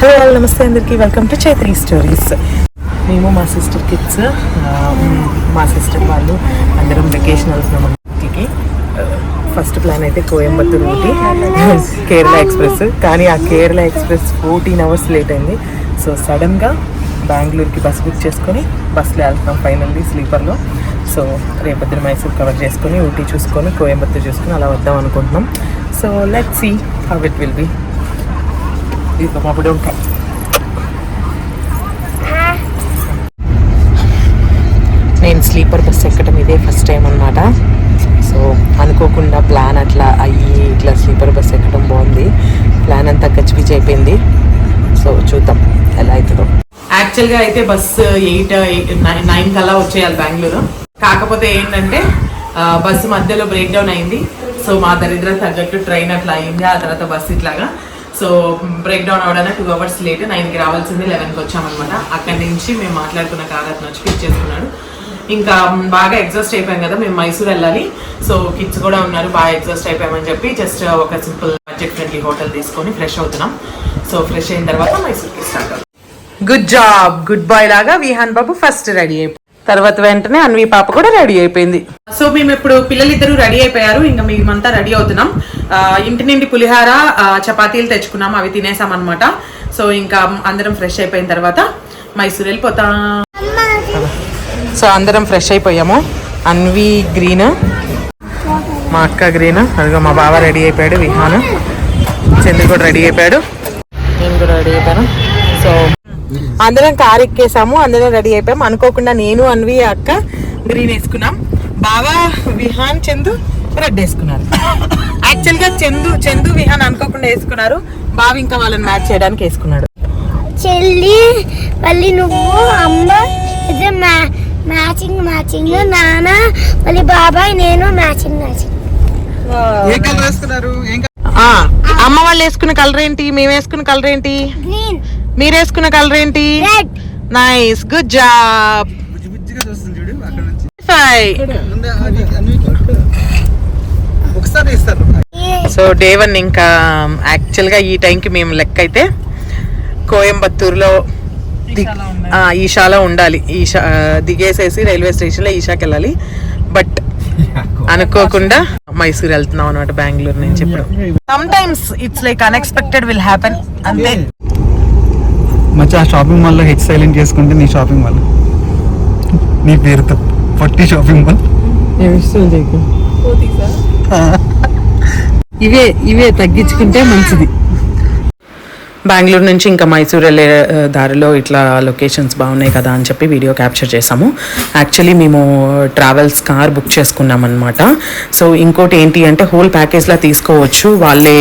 Hello వాళ్ళు నమస్తే అందరికీ. వెల్కమ్ టు చైత్రీ స్టోరీస్ మేము మా సిస్టర్ కిడ్స్ మా సిస్టర్ వాళ్ళు అందరం వెకేషన్ వెళ్తున్నాం ఊటీకి ఫస్ట్ ప్లాన్ అయితే కోయంబత్తూర్ ఊటీ కేరళ ఎక్స్ప్రెస్ కానీ ఆ Kerala express fourteen hours late అయింది. సో సడన్గా బెంగళూరుకి బస్ బుక్ చేసుకొని బస్సులో వెళ్తున్నాం ఫైనల్లీ స్లీపర్లో సో రేపొద్దున మైసూర్ కవర్ చేసుకొని ఊటీ చూసుకొని కోయంబత్తూర్ చూసుకొని అలా వద్దాం అనుకుంటున్నాం. So let see how it will be ఇది అప్పుడు ఉంటాం నేను స్లీపర్ బస్ ఎక్కడం ఇదే ఫస్ట్ టైం అనమాట సో అనుకోకుండా ప్లాన్ అట్లా అయ్యి ఇట్లా స్లీపర్ బస్ ఎక్కడం బాగుంది. ప్లాన్ అంతా గచ్చిపిచ్చి అయిపోయింది. సో చూద్దాం ఎలా అవుతుందో. యాక్చువల్గా అయితే బస్ ఎయిట్ నైన్ కల్లా వచ్చేయాలి బెంగళూరు. కాకపోతే ఏంటంటే బస్సు మధ్యలో బ్రేక్ డౌన్ అయింది. సో మా దరిద్రం తగ్గట్టు ట్రైన్ అట్లా అయింది. ఆ తర్వాత బస్సు ఇట్లాగా. సో బ్రేక్ డౌన్ అవడానికి టూ అవర్స్ లేట్ నైన్కి రావాల్సింది లెవెన్కి వచ్చామన్నమాట. అక్కడి నుంచి మేము మాట్లాడుకున్న కార్ అతను వచ్చి పిక్ చేసుకున్నాడు. ఇంకా బాగా ఎగ్జాస్ట్ అయిపోయాం కదా మేము మైసూర్ వెళ్ళాలి. సో కిడ్స్ కూడా ఉన్నారు బాగా ఎగ్జాస్ట్ అయిపోయామని చెప్పి జస్ట్ ఒక సింపుల్ బడ్జెట్ ఫ్రెండ్లీ హోటల్ తీసుకొని ఫ్రెష్ అవుతున్నాం. సో ఫ్రెష్ అయిన తర్వాత మైసూర్కి స్టార్ట్ అవుతాం. గుడ్ జాబ్ గుడ్ బాయ్ లాగా విహాన్ బాబు ఫస్ట్ రెడీ అయిపోయి తర్వాత వెంటనే అన్వి పాప కూడా రెడీ అయిపోయింది. సో మేము ఇప్పుడు పిల్లలిద్దరూ రెడీ అయిపోయారు. ఇంకా మేమంతా రెడీ అవుతున్నాం. ఇంటి నుండి పులిహార చపాతీలు తెచ్చుకున్నాం అవి తినేసాం అనమాట సో ఇంకా అందరం ఫ్రెష్ అయిపోయిన తర్వాత మైసూర్ వెళ్ళిపోతాం. సో అందరం ఫ్రెష్ అయిపోయాము. అన్వి గ్రీన్ మా అక్క గ్రీన్ అదిగో మా బావ రెడీ అయిపోయాడు విహాన్. చంద్ర కూడా రెడీ అయిపోయాడు. నేను కూడా రెడీ అయిపోయాను. సో అందరం కార్ ఎక్కేసాము అందరం రెడీ అయిపోయాము అనుకోకుండా నేను అన్వి అక్క గ్రీన్ వేసుకున్నాం. బావా విహాన్ చందు రెడ్ వేసుకున్నారు. యాక్చువల్గా చందు చందు విహాన్ అనుకోకుండా వేసుకున్నారు. బావ ఇంకా వాళ్ళని మ్యాచ్ చేయడానికి వేసుకున్నాడు. చెల్లి మళ్ళీ నువ్వు అమ్మ ఇద్దరు మ్యాచింగ్ మ్యాచింగ్. నాన్న మళ్ళీ బాబాయ్ నేను మ్యాచింగ్ మ్యాచింగ్. ఏ కలర్ వేసుకున్నారు? అమ్మ వాళ్ళు వేసుకున్న కలర్ ఏంటి? మేము వేసుకున్న కలర్ ఏంటి? మీరు వేసుకున్న కలర్ ఏంటి? Red nice good job five ఇస్తారు. సో డే వన్ ఇంకా యాక్చువల్గా ఈ టైంకి మేము లెక్క అయితే కోయంబత్తూరులో ది- ఆ, ఈషాలో ఉండాలి. ఈషా ఆ, దిగేసేసి రైల్వే స్టేషన్లో ఈషాకి వెళ్ళాలి బట్ అనుకోకుండా మైసూర్ వెళ్తున్నాం అనమాట బెంగళూరు నుంచి ఇప్పుడు. Sometimes it's like unexpected will happen అంతే మచ్చా షాపింగ్ మాల్లో హెచ్ సైలెంట్ చేసుకుంటే నీ షాపింగ్ మాల్ నీ పేరుతో పట్టి షాపింగ్ మాల్ ఇవే ఇవే తగ్గించుకుంటే మంచిది. బెంగళూరు నుంచి ఇంకా మైసూర్ వెళ్ళే దారిలో ఇట్లా లొకేషన్స్ బాగున్నాయి కదా అని చెప్పి వీడియో క్యాప్చర్ చేసాము యాక్చువల్లీ మేము ట్రావెల్స్ కార్ బుక్ చేసుకున్నాం అనమాట సో ఇంకోటి ఏంటి అంటే హోల్ ప్యాకేజ్లా తీసుకోవచ్చు. వాళ్ళే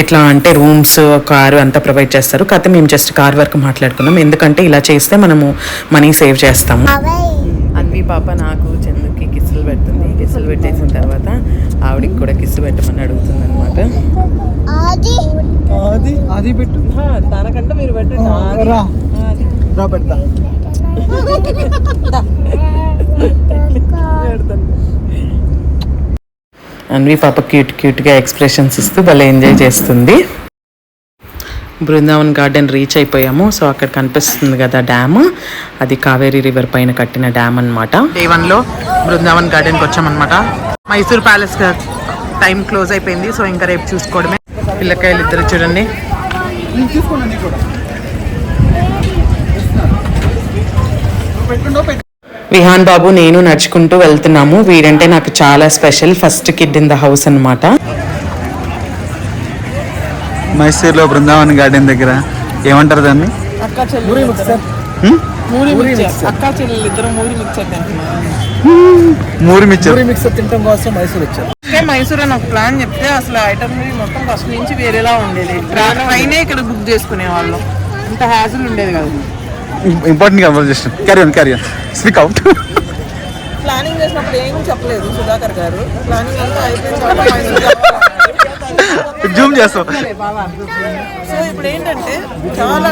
ఎట్లా అంటే రూమ్స్ కారు అంతా ప్రొవైడ్ చేస్తారు. కాకపోతే మేము జస్ట్ కార్ వరకు మాట్లాడుకున్నాం. ఎందుకంటే ఇలా చేస్తే మనము మనీ సేవ్ చేస్తాము. అన్వి పాప నాకు చందుకి కిస్సులు పెడుతుంది. కిస్సులు పెట్టేసిన తర్వాత. ఆవిడకి కూడా కిస్సు పెట్టమని అడుగుతుంది అనమాట అది అది అది పెట్టు తనకంటే మీరు రా. రా పెడతా. అన్వి పాప క్యూట్ క్యూట్గా ఎక్స్ప్రెషన్స్ ఇస్తూ భలే ఎంజాయ్ చేస్తుంది. బృందావన్ గార్డెన్ రీచ్ అయిపోయాము. సో అక్కడ కనిపిస్తుంది కదా డ్యామ్. అది కావేరీ రివర్ పైన కట్టిన డ్యామ్ అనమాట డే వన్లో బృందావన్ గార్డెన్కి వచ్చామన్నమాట. మైసూర్ ప్యాలెస్ టైం క్లోజ్ అయిపోయింది సో ఇంకా రేపు చూసుకోవడమే. పిల్లకాయలు ఇద్దరు చూడండి. విహాన్ బాబు నేను నడుచుకుంటూ వెళ్తున్నాము. వీడంటే నాకు చాలా special first kid in the house అన్నమాట. మైసూర్లో బృందావన్ గార్డెన్ దగ్గర ఏమంటారు దాన్ని? మూరి మిక్చర్ మిక్సర్ తినడం కోసం మైసూర్ వచ్చారు. అంటే మైసూర్ అని ఒక ప్లాన్ చెప్తే అసలు ఐటమ్ మొత్తం ఫస్ట్ నుంచి వేరేలా ఉండేది. ట్రైనే ఇక్కడ బుక్ చేసుకునే వాళ్ళం ఇంత హ్యాజుల్ ఉండేది కదా. Important conversation carry on carry on speak out planning చేసినప్పుడు ఏం చెప్పలేదు సుధాకర్ గారు. ప్లానింగ్ అంతా అయిపోయింది జూమ్ చేస్తాం. సో ఇప్పుడు ఏంటంటే చాలా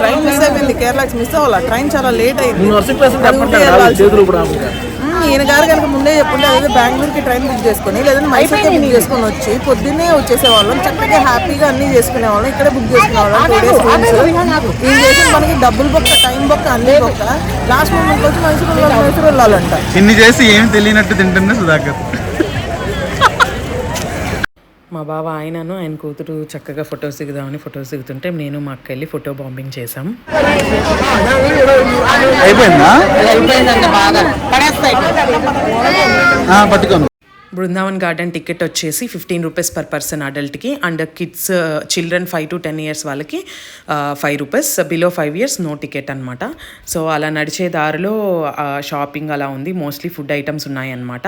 ట్రైన్ మిస్ అయిపోయింది కేరళకి మిస్ అవ్వాలి? ట్రైన్ చాలా లేట్ అయింది. ఈయన గారు కనుక ముందే చెప్పుంటే అదే బెంగళూరుకి ట్రైన్ బుక్ చేసుకుని లేదంటే మైసూర్కి బుక్ చేసుకొని వచ్చి పొద్దున్నే వచ్చేసేవాళ్ళం చక్కగా హ్యాపీగా అన్ని చేసుకునే వాళ్ళం ఇక్కడే బుక్ చేసుకునే వాళ్ళం టూ డేస్ రూమ్స్ ఇది చేసి మనకి డబ్బులు బొక్క టైం బొక్క అన్ని బొక్క లాస్ట్ మూమెంట్ వచ్చి మైసూర్ మైసూర్ వెళ్ళాలంట. ఇన్ని చేసి ఏమి తెలియనట్టు తింటున్నా సుధాకర్. మా బావ ఆయనను ఆయన కూతురు చక్కగా ఫొటోస్ దిగుదామని ఫొటోస్ దిగుతుంటే నేను మా అక్క వెళ్ళి ఫోటో బాంబింగ్ చేసాం అయిపోయిందా? పట్టుకోను. బృందావన్ గార్డెన్ టికెట్ వచ్చేసి fifteen rupees per person అడల్ట్కి and kids children five to ten years వాళ్ళకి five rupees. Below five years no ticket అనమాట సో అలా నడిచే దారిలో షాపింగ్ అలా ఉంది. మోస్ట్లీ ఫుడ్ ఐటమ్స్ ఉన్నాయన్నమాట.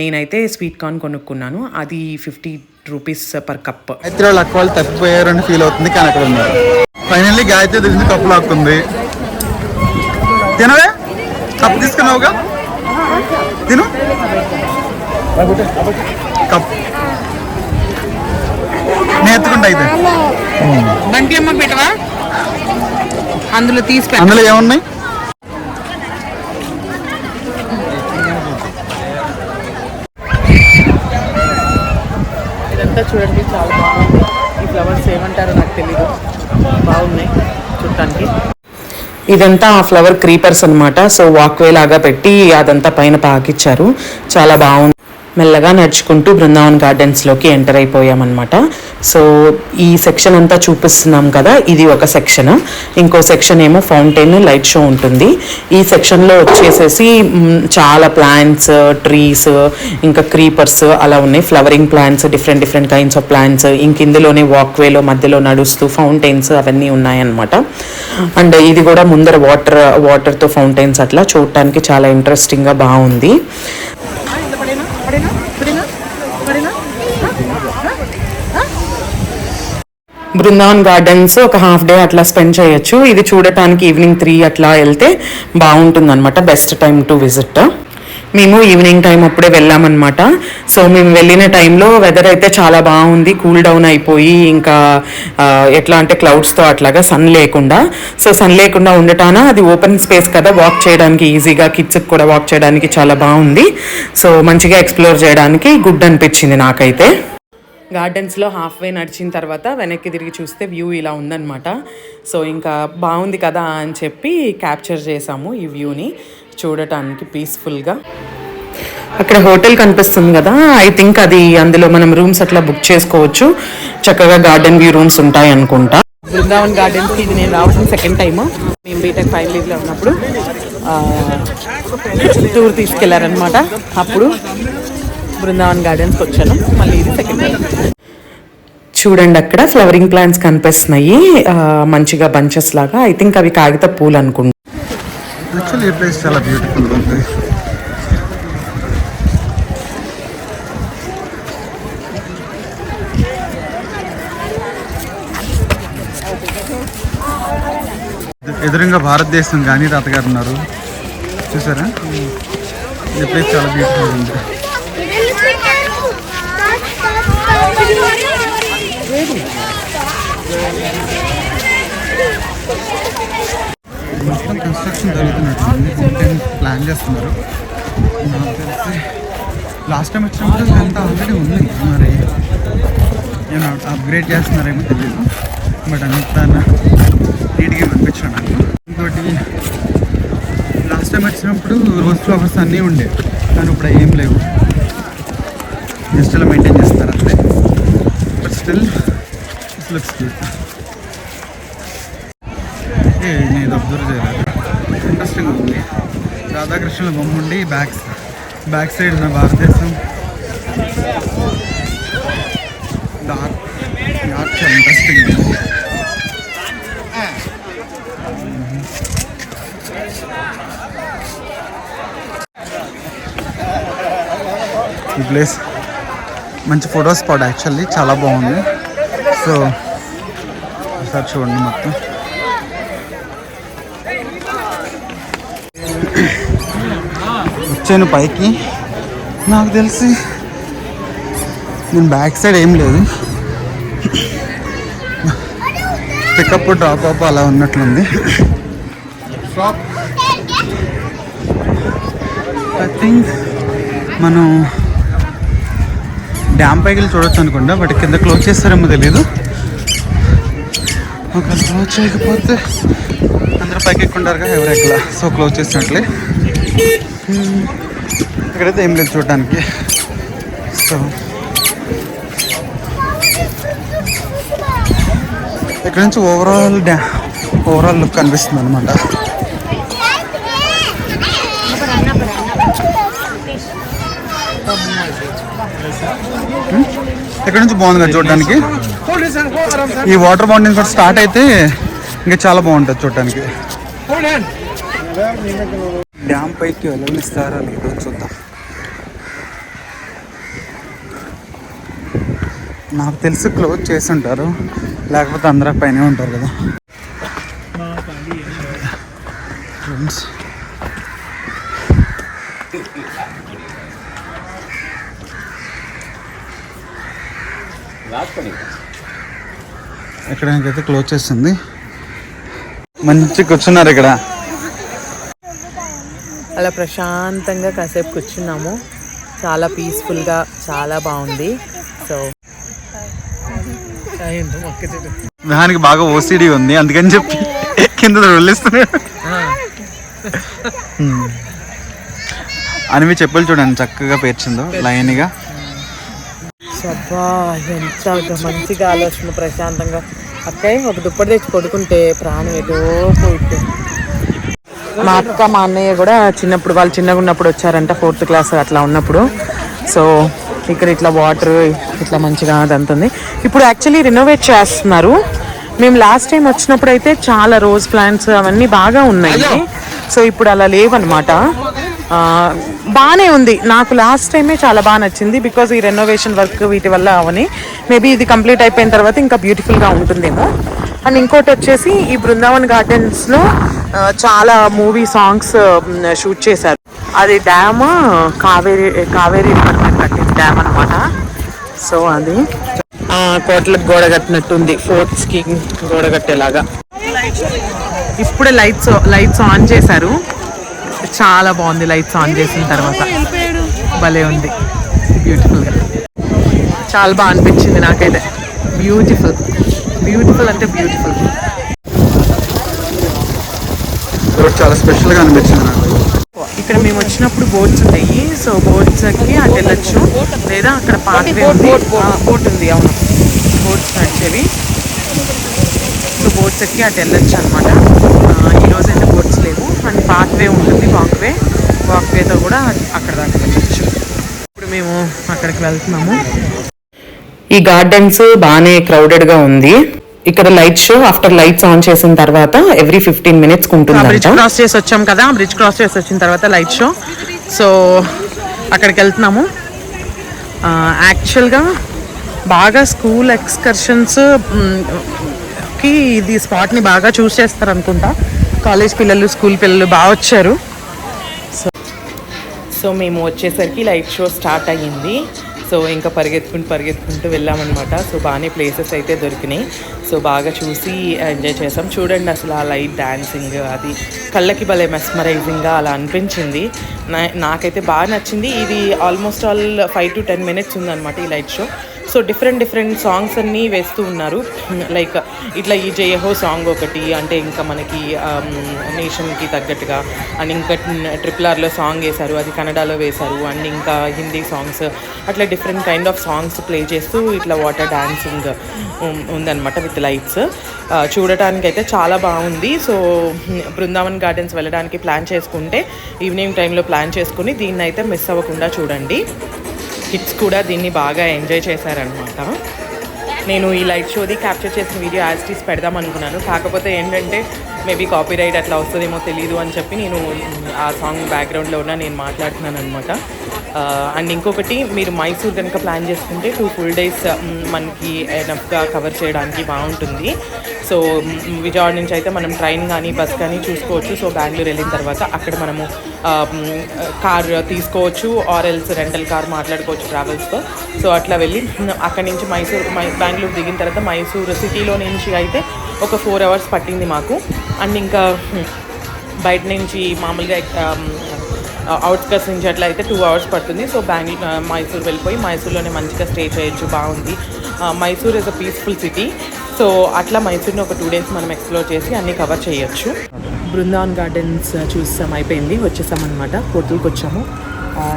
నేనైతే స్వీట్ కార్న్ కొనుక్కున్నాను. అది fifty rupees per cup. Gayathri వాళ్ళు అక్క వాళ్ళు తప్పిపోయారని ఫీల్ అవుతుంది కానీ అక్కడ ఉన్నారు. ఫైనల్లీ గాయత్రి తెలిసింది కప్పు లాక్కుంది తినవే? కప్పు తీసుకున్నావుగా? తిను. కప్ నేర్చుకుంటా అయితే. బంటి అమ్మ పెట్టవా? అందులో తీసి అందులో ఏమున్నాయి? ఇదంతా చూడండి చాలా బాగుంది. ఈ ఫ్లవర్స్ ఏమంటారో నాకు తెలీదు. బాగున్నాయి చూడటానికి. ఇదంతా ఆ ఫ్లవర్ క్రీపర్స్ అన్నమాట. సో వాక్వే లాగా పెట్టి అదంతా పైన పాకిచ్చారు. చాలా బాగుంది. మెల్లగా నడుచుకుంటూ బృందావన్ గార్డెన్స్లోకి ఎంటర్ అయిపోయామన్నమాట. సో ఈ సెక్షన్ అంతా చూపిస్తున్నాం కదా ఇది ఒక సెక్షన్. ఇంకో సెక్షన్ ఏమో ఫౌంటైన్ లైట్ షో ఉంటుంది. ఈ సెక్షన్లో వచ్చేసేసి చాలా ప్లాంట్స్ ట్రీస్ ఇంకా క్రీపర్స్ అలా ఉన్నాయి. Flowering plants different different kinds of plants ఇంక ఇందులోనే వాక్వేలో మధ్యలో నడుస్తూ ఫౌంటైన్స్ అవన్నీ ఉన్నాయన్నమాట. అండ్ ఇది కూడా ముందర వాటర్ వాటర్తో ఫౌంటైన్స్ అట్లా చూడటానికి చాలా ఇంట్రెస్టింగ్గా బాగుంది. బృందావన్ గార్డెన్స్ ఒక హాఫ్ డే అట్లా స్పెండ్ చేయొచ్చు. ఇది చూడటానికి ఈవినింగ్ త్రీ అట్లా వెళ్తే బాగుంటుంది అనమాట బెస్ట్ టైం టు విజిట్. మేము ఈవినింగ్ టైం అప్పుడే వెళ్ళామన్నమాట. సో మేము వెళ్ళిన టైంలో వెదర్ అయితే చాలా బాగుంది కూల్ డౌన్ అయిపోయి ఇంకా ఎట్లా అంటే క్లౌడ్స్తో అట్లాగా సన్ లేకుండా. సో సన్ లేకుండా ఉండటాన అది ఓపెన్ స్పేస్ కదా వాక్ చేయడానికి ఈజీగా కిడ్స్కి కూడా వాక్ చేయడానికి చాలా బాగుంది. సో మంచిగా ఎక్స్ప్లోర్ చేయడానికి గుడ్ అనిపించింది నాకైతే. గార్డెన్స్లో హాఫ్ వే నడిచిన తర్వాత వెనక్కి తిరిగి చూస్తే వ్యూ ఇలా ఉందన్నమాట. సో ఇంకా బాగుంది కదా అని చెప్పి క్యాప్చర్ చేసాము ఈ వ్యూని. చూడటానికి పీస్ఫుల్గా. అక్కడ హోటల్ కనిపిస్తుంది కదా. ఐ థింక్ అది అందులో మనం రూమ్స్ అట్లా బుక్ చేసుకోవచ్చు. చక్కగా గార్డెన్ వ్యూ రూమ్స్ ఉంటాయి అనుకుంటా. బృందావన్ గార్డెన్స్కి ఇది నేను రావడం సెకండ్ టైము. మేము బీటెక్ ఫైవ్ లీవ్లో ఉన్నప్పుడు టూర్ తీసుకెళ్ళారనమాట అప్పుడు బృందావన్ గార్డెన్స్కి వచ్చాను. మళ్ళీ ఇది సెకండ్ చూడండి అక్కడ ఫ్లవరింగ్ ప్లాంట్స్ కనిపిస్తున్నాయి. మంచిగా బంచెస్ లాగా. ఐ థింక్ అవి కాగిత పూలు అనుకుంటా. యాక్చువల్లీ ఈ ప్లేస్ చాలా ఉంది. ఎదురుగా భారతదేశం కానీ తాతగారు ఉన్నారు. చూసారా? ఈ ప్లేస్ చాలా బ్యూటిఫుల్ ఉంది. మొత్తం కన్స్ట్రక్షన్ జరుగుతున్నట్టుంది ఫౌంటైన్ ప్లాన్ చేస్తున్నారు. నాకు తెలిసి లాస్ట్ టైం వచ్చినప్పుడు ఇదంతా ఆల్రెడీ ఉంది. మరి నేను అప్గ్రేడ్ చేస్తున్నారేమో తెలియదు బట్ అంత నీట్గా అనిపించాను నాకు. ఇంకోటి లాస్ట్ టైం వచ్చినప్పుడు రోజ్ ఫ్లవర్స్ అన్నీ ఉండే. కానీ ఇప్పుడు ఏం లేవు. జస్ట్ అలా మెయింటైన్ చేస్తారు అంతే. But still it looks good రాధాకృష్ణుల బొమ్మ ఉండి బ్యాక్ బ్యాక్ సైడ్ ఉన్న భారతదేశం డార్క్ డార్క్ చాలా ఇంట్రెస్టింగ్ ఉంది ఈ ప్లేస్ మంచి ఫోటో స్పాట్ యాక్చువల్లీ చాలా బాగుంది. సో ఒకసారి చూడండి మొత్తం. వచ్చాను పైకి. నాకు తెలిసి నేను బ్యాక్ సైడ్ ఏం లేదు. పికప్ డ్రాప్ అప్ అలా ఉన్నట్లుంది. ఐ థింక్ మనం డ్యామ్ పైకి వెళ్ళి చూడొచ్చు అనుకుంటా బట్ కింద క్లోజ్ చేస్తారేమో తెలీదు. ఒకవేళ క్లోజ్ చేయకపోతే అందరూ పైకి ఎక్కుంటారు కదా ఎవరు ఎక్కలా. సో క్లోజ్ చేసినట్లే. ఇక్కడైతే ఏం లేదు చూడడానికి. సో ఇక్కడ నుంచి ఓవరాల్ డ్యా ఓవరాల్ లుక్ కనిపిస్తుంది అనమాట hmm? ఇక్కడ నుంచి బాగుంది కదా చూడడానికి. ఈ వాటర్ బౌండింగ్ కూడా స్టార్ట్ అయితే ఇంకా చాలా బాగుంటుంది చూడడానికి. డ్యామ్ పైకి వెళ్ళనిస్తారా లేదో చూద్దాం. నాకు తెలిసి క్లోజ్ చేసి ఉంటారు. లేకపోతే అందరూ పైన ఉంటారు కదా. ఫ్రెండ్స్ ఎక్కడానికైతే క్లోజ్ చేస్తుంది. మంచి కూర్చున్నారు ఇక్కడ. అలా ప్రశాంతంగా కాసేపు కూర్చున్నాము. చాలా పీస్ఫుల్గా చాలా బాగుంది. సో విహానికి బాగా ఓసిడి ఉంది అందుకని చెప్పి కింద వెళ్ళిస్తున్నాడు అనివి చెప్పులు చూడండి చక్కగా పేర్చిందో లైన్గా. అబ్బా ఎంత మంచి గాలి వస్తుంది ప్రశాంతంగా. అక్కయ్య ఒక దుప్పటి తెచ్చి పడుకుంటే ప్రాణం ఏదో పోయిద్ది. మా అక్క మా అన్నయ్య కూడా చిన్నప్పుడు వాళ్ళు చిన్నగా ఉన్నప్పుడు వచ్చారంట ఫోర్త్ క్లాస్ అట్లా ఉన్నప్పుడు. సో ఇక్కడ ఇట్లా వాటర్ ఇట్లా మంచిగా అదంతా ఉంది. ఇప్పుడు యాక్చువల్లీ రినోవేట్ చేస్తున్నారు. మేము లాస్ట్ టైం వచ్చినప్పుడు అయితే చాలా రోజ్ ప్లాంట్స్ అవన్నీ బాగా ఉన్నాయి. సో ఇప్పుడు అలా లేవన్నమాట. బాగానే ఉంది. నాకు లాస్ట్ టైమే చాలా బాగా నచ్చింది బికాజ్ ఈ రెనోవేషన్ వర్క్ వీటి వల్ల అవని. మేబీ ఇది కంప్లీట్ అయిపోయిన తర్వాత ఇంకా బ్యూటిఫుల్గా ఉంటుందేమో. అండ్ ఇంకోటి వచ్చేసి ఈ బృందావన్ గార్డెన్స్లో చాలా మూవీ సాంగ్స్ షూట్ చేశారు. అది డ్యామ్ కావేరి కావేరి river కట్టిన డ్యామ్ అనమాట సో అది. కోట్లకు గోడ కట్టినట్టుంది. ఫోర్ట్స్కి గోడ కట్టేలాగా. ఇప్పుడే లైట్స్ లైట్స్ ఆన్ చేశారు. చాలా బాగుంది లైట్స్ ఆన్ చేసిన తర్వాత. భలే ఉంది. బ్యూటిఫుల్గా చాలా బాగా అనిపించింది నాకైతే. బ్యూటిఫుల్ బ్యూటిఫుల్ అంటే బ్యూటిఫుల్ రోడ్ చాలా స్పెషల్గా అనిపించింది నాకు. ఇక్కడ మేము వచ్చినప్పుడు బోట్స్ ఉంటాయి. సో బోట్స్ ఎక్కి అటు వెళ్ళొచ్చు. లేదా అక్కడ పాత్వే ఉంది. బోట్ ఉంది అవును. బోట్స్ నడిచేవి. సో బోట్స్ ఎక్కి అటు వెళ్ళొచ్చు అనమాట ఈరోజు అయితే బోట్స్ లేవు. అండ్ పాత్వే ఉంటుంది వాక్వే వాక్వేతో కూడా అక్కడ దాకా వెళ్ళొచ్చు. ఇప్పుడు మేము అక్కడికి వెళ్తున్నాము. ఈ గార్డెన్స్ బాగానే క్రౌడెడ్గా ఉంది. ఇక్కడ light show after lights on చేసిన తర్వాత ఎవ్రీ ఫిఫ్టీన్ మినిట్స్ ఉంటుంది బ్రిడ్జ్ క్రాస్ చేసి వచ్చాం కదా బ్రిడ్జ్ క్రాస్ చేసి వచ్చిన తర్వాత లైట్ షో. సో అక్కడికి వెళ్తున్నాము. యాక్చువల్గా బాగా స్కూల్ ఎక్స్కర్షన్స్కి ఇది స్పాట్ని బాగా చూస్ చేస్తారు అనుకుంటా కాలేజ్ పిల్లలు స్కూల్ పిల్లలు బాగా వచ్చారు. సో మేము వచ్చేసరికి లైట్ షో స్టార్ట్ అయ్యింది. సో ఇంకా పరిగెత్తుకుంటూ పరిగెత్తుకుంటూ వెళ్ళామన్నమాట. సో బాగానే ప్లేసెస్ అయితే దొరికినాయి. సో బాగా చూసి ఎంజాయ్ చేసాం. చూడండి అసలు ఆ లైట్ డ్యాన్సింగ్ అది కళ్ళకి భలే మెస్మరైజింగ్గా అలా అనిపించింది. నా నాకైతే బాగా నచ్చింది. ఇది almost all five to ten minutes ఉందన్నమాట ఈ light show so different different songs అన్నీ వేస్తూ ఉన్నారు. లైక్ ఇట్లా ఈ జయహో సాంగ్ ఒకటి అంటే ఇంకా మనకి um, నేషన్కి తగ్గట్టుగా అండ్ ఇంకా ట్రిపుల్ ఆర్లో సాంగ్ వేశారు అది కన్నడలో వేశారు అండ్ ఇంకా హిందీ సాంగ్స్ అట్లా different kind of songs play చేస్తూ ఇట్లా వాటర్ డ్యాన్సింగ్ ఉందన్నమాట విత్ లైట్స్ uh, చూడటానికి అయితే చాలా బాగుంది. సో బృందావన్ గార్డెన్స్ వెళ్ళడానికి ప్లాన్ చేసుకుంటే ఈవినింగ్ టైంలో ప్లాన్ చేసుకుని దీన్ని అయితే మిస్ అవ్వకుండా చూడండి. కిడ్స్ కూడా దీన్ని బాగా ఎంజాయ్ చేశారనమాట నేను ఈ లైట్ షోది క్యాప్చర్ చేసిన వీడియో యాజ్టీస్ పెడదాం అనుకున్నాను. కాకపోతే ఏంటంటే మేబీ కాపీ రైట్ అట్లా వస్తుందేమో తెలియదు అని చెప్పి నేను ఆ సాంగ్ బ్యాక్గ్రౌండ్లో ఉన్న నేను మాట్లాడుతున్నాను అనమాట అండ్ ఇంకొకటి మీరు మైసూర్ కనుక ప్లాన్ చేసుకుంటే టూ ఫుల్ డేస్ మనకి ఎనఫ్గా కవర్ చేయడానికి బాగుంటుంది. సో విజయవాడ నుంచి అయితే మనం ట్రైన్ కానీ బస్ కానీ చూసుకోవచ్చు. సో బెంగళూరు వెళ్ళిన తర్వాత అక్కడ మనము కార్ తీసుకోవచ్చు. ఆర్ ఎల్స్ రెంటల్ కార్ మాట్లాడుకోవచ్చు ట్రావెల్స్తో. సో అట్లా వెళ్ళి అక్కడి నుంచి మైసూర్ మై బెంగళూరు దిగిన తర్వాత మైసూర్ సిటీలో నుంచి అయితే ఒక ఫోర్ అవర్స్ పట్టింది మాకు. అండ్ ఇంకా బయట నుంచి మామూలుగా అవుట్స్కట్స్ నుంచి అట్లా అయితే టూ అవర్స్ పడుతుంది సో బెంగళూరు మైసూర్ వెళ్ళిపోయి మైసూర్లోనే మంచిగా స్టే చేయొచ్చు బాగుంది. Mysore is a peaceful city so అట్లా మైసూర్ని ఒక టూ డేస్ మనం ఎక్స్ప్లోర్ చేసి అన్నీ కవర్ చేయొచ్చు. బృందావన్ గార్డెన్స్ uh, చూసాం అయిపోయింది. వచ్చేసాం అనమాట హోటల్కి వచ్చాము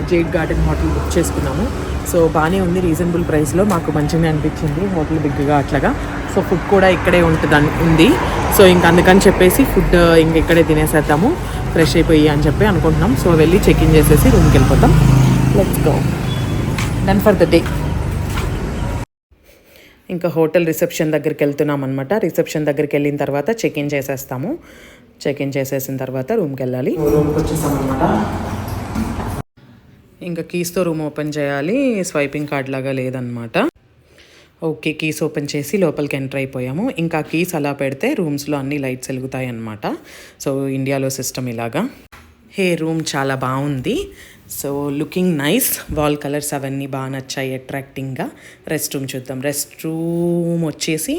jade uh, garden hotel book చేసుకున్నాము. సో బాగానే ఉంది రీజనబుల్ ప్రైస్లో. మాకు మంచిగా అనిపించింది. హోటల్ బిగ్గా అట్లాగా. సో ఫుడ్ కూడా ఇక్కడే ఉంటుంది ఉంది. సో ఇంక అందుకని చెప్పేసి ఫుడ్ ఇంక ఇక్కడే తినేసేద్దాము. ఫ్రెష్ అయిపోయి అని చెప్పి అనుకుంటున్నాం. సో వెళ్ళి చెక్ ఇన్ చేసేసి రూమ్కి వెళ్ళిపోతాం. Let's go done for the day ఇంకా హోటల్ రిసెప్షన్ దగ్గరికి వెళ్తున్నాం అనమాట రిసెప్షన్ దగ్గరికి వెళ్ళిన తర్వాత చెక్ ఇన్ చేసేస్తాము. చెక్ ఇన్ చేసేసిన తర్వాత రూమ్కి వెళ్ళాలి. రూమ్కి వచ్చేసాం అనమాట ఇంకా కీస్తో రూమ్ ఓపెన్ చేయాలి. స్వైపింగ్ కార్డ్ లాగా లేదనమాట ఓకే కీస్ ఓపెన్ చేసి లోపలికి ఎంటర్ అయిపోయాము. ఇంకా కీస్ అలా పెడితే రూమ్స్లో అన్ని లైట్స్ వెలుగుతాయి అనమాట సో ఇండియాలో సిస్టమ్ ఇలాగా. హే రూమ్ చాలా బాగుంది. So looking nice wall colours అవన్నీ బాగా నచ్చాయి అట్రాక్టింగ్గా రెస్ట్ రూమ్ చూద్దాం. రెస్ట్ రూమ్ వచ్చేసి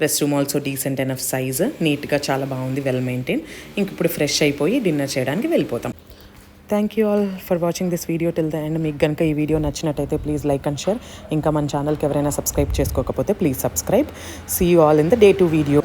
rest room also decent enough size నీట్గా చాలా బాగుంది వెల్ మెయింటైన్ ఇంక ఇప్పుడు ఫ్రెష్ అయిపోయి డిన్నర్ చేయడానికి వెళ్ళిపోతాం. Thank you all for watching this video till the end మీకు కనుక ఈ వీడియో నచ్చినట్టయితే ప్లీజ్ లైక్ అండ్ షేర్ ఇంకా మన ఛానల్కి ఎవరైనా సబ్స్క్రైబ్ చేసుకోకపోతే please subscribe see you all in the day to video